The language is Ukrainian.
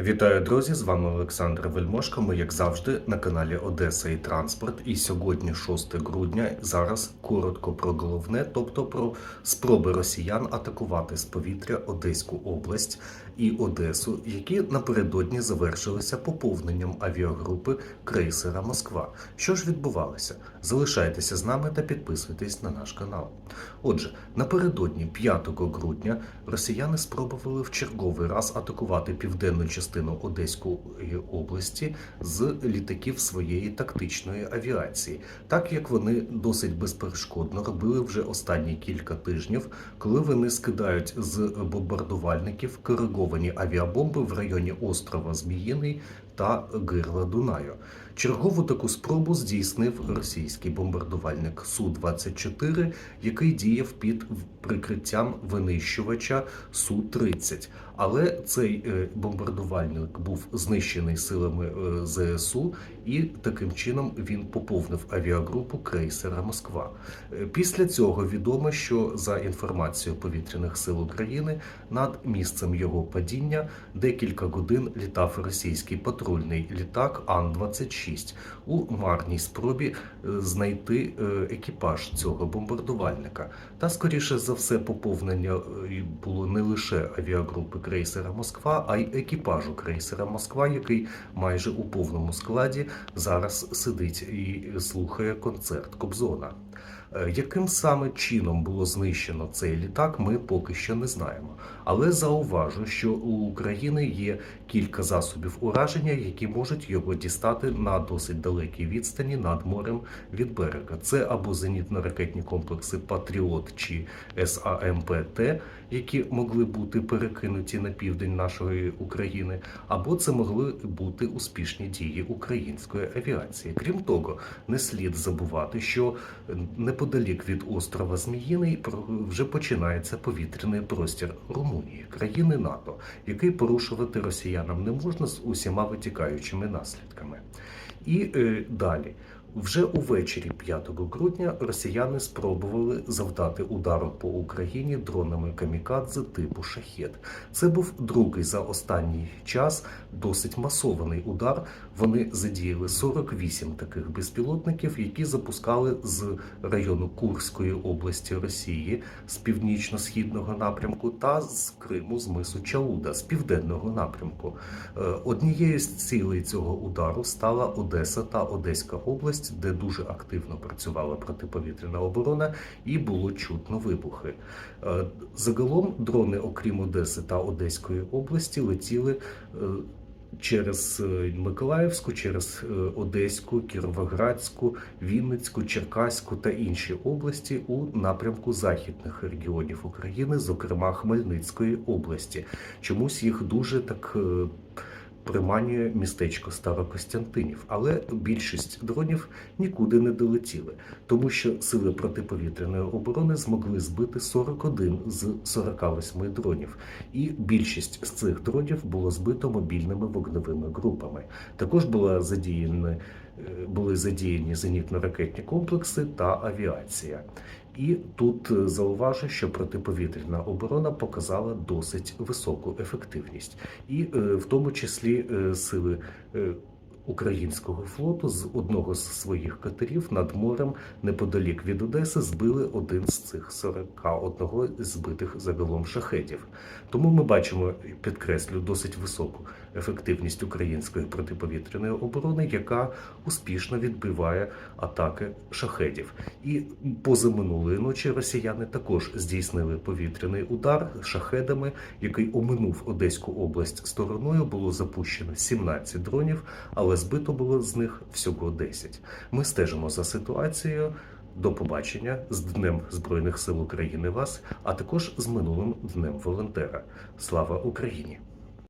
Вітаю, друзі! З вами Олександр Вельмошко. Ми, як завжди, на каналі Одеса і Транспорт. І сьогодні, 6 грудня, зараз коротко про головне, тобто про спроби росіян атакувати з повітря Одеську область і Одесу, які напередодні завершилися поповненням авіагрупи крейсера Москва. Що ж відбувалося? Залишайтеся з нами та підписуйтесь на наш канал. Отже, напередодні 5 грудня росіяни спробували в черговий раз атакувати південну частину Одеської області з літаків своєї тактичної авіації, так як вони досить безперешкодно робили вже останні кілька тижнів, коли вони скидають з бомбардувальників кориговані авіабомби в районі острова Зміїний та Гирла Дунаю. Чергову таку спробу здійснив російський бомбардувальник Су-24, який діяв під прикриттям винищувача Су-30. Але цей е, бомбардувальник був знищений силами е, ЗСУ, і таким чином він поповнив авіагрупу крейсера Москва. Е, Після цього відомо, що за інформацією повітряних сил України над місцем його падіння декілька годин літав російський патрульний літак Ан-26 у марній спробі е, знайти е, екіпаж цього бомбардувальника. Та скоріше за все, поповнення е, було не лише авіагрупи крейсера Москва, а й екіпажу крейсера Москва, який майже у повному складі зараз сидить і слухає концерт Кобзона. Е, Яким саме чином було знищено цей літак, ми поки що не знаємо. Але зауважу, що у України є кілька засобів ураження, які можуть його дістати на досить далекій відстані над морем від берега. Це або зенітно-ракетні комплекси Патріот чи САМПТ, які могли бути перекинуті на південь нашої України, або це могли бути успішні дії української авіації. Крім того, не слід забувати, що неподалік від острова Зміїний вже починається повітряний простір Румунії, країни НАТО, який порушувати росіянам не можна з усіма витікаючими наслідками. І е, далі. Вже увечері 5 грудня росіяни спробували завдати удару по Україні дронами камікадзе типу шахет. Це був другий за останній час досить масований удар. Вони задіяли 48 таких безпілотників, які запускали з району Курської області Росії з північно-східного напрямку та з Криму з мису Чауда з південного напрямку. Е, Однією з цілей цього удару стала Одеса та Одеська область, де дуже активно працювала протиповітряна оборона, і було чутно вибухи. Е, Загалом дрони, окрім Одеси та Одеської області, летіли. е, Через е, Миколаївську, через Одеську, Кіровоградську, Вінницьку, Черкаську та інші області у напрямку західних регіонів України, зокрема Хмельницької області. Чомусь їх дуже так приманює містечко Старокостянтинів, але більшість дронів нікуди не долетіли, тому що сили протиповітряної оборони змогли збити 41 з 48 дронів, і більшість з цих дронів було збито мобільними вогневими групами. Також була задіяна. е, Були задіяні зенітно-ракетні комплекси та авіація. І тут е, зауважу, що протиповітряна оборона показала досить високу ефективність, і е, в тому числі е, сили українського флоту з одного з своїх катерів над морем неподалік від Одеси збили один з цих 41 збитих загалом шахедів. Тому ми бачимо, підкреслю, досить високу ефективність української протиповітряної оборони, яка успішно відбиває атаки шахедів. І позаминулої ночі росіяни також здійснили повітряний удар шахедами, який оминув Одеську область стороною. Було запущено 17 дронів, але збито було з них всього 10. Ми стежимо за ситуацією. До побачення з Днем Збройних сил України вас, а також з минулим днем волонтера. Слава Україні!